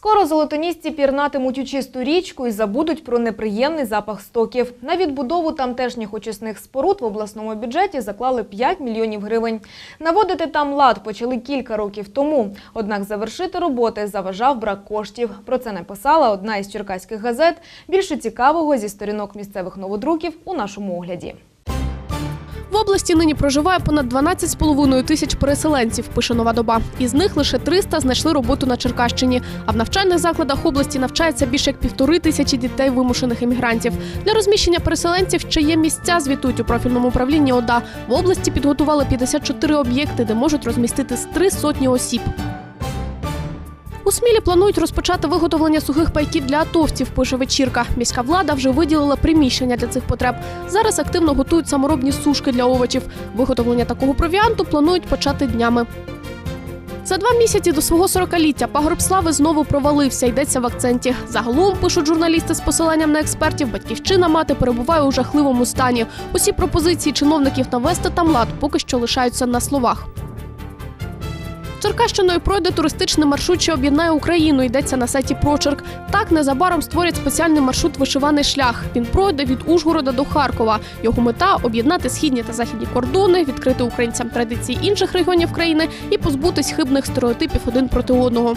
Скоро золотонісці пірнатимуть у чисту річку і забудуть про неприємний запах стоків. На відбудову тамтешніх очисних споруд в обласному бюджеті заклали 5 мільйонів гривень. Наводити там лад почали кілька років тому. Однак завершити роботи заважав брак коштів. Про це написала одна із черкаських газет. Більше цікавого зі сторінок місцевих новодруків у нашому огляді. В області нині проживає понад 12,5 тисяч переселенців, пише нова доба. Із них лише 300 знайшли роботу на Черкащині. А в навчальних закладах області навчається більше як півтори тисячі дітей вимушених емігрантів. Для розміщення переселенців ще є місця, звітують у профільному управлінні ОДА. В області підготували 54 об'єкти, де можуть розмістити з три сотні осіб. У Смілі планують розпочати виготовлення сухих пайків для атовців, пише вечірка. Міська влада вже виділила приміщення для цих потреб. Зараз активно готують саморобні сушки для овочів. Виготовлення такого провіанту планують почати днями. За два місяці до свого 40-ліття пагорб слави знову провалився. Йдеться в акценті. Загалом пишуть журналісти з посиланням на експертів. Батьківщина мати перебуває у жахливому стані. Усі пропозиції чиновників навести там лад поки що лишаються на словах. Черкащиною пройде туристичний маршрут, що об'єднає Україну. Йдеться на сайті Прочерк. Так незабаром створять спеціальний маршрут вишиваний шлях. Він пройде від Ужгорода до Харкова. Його мета об'єднати східні та західні кордони, відкрити українцям традиції інших регіонів країни і позбутись хибних стереотипів один проти одного.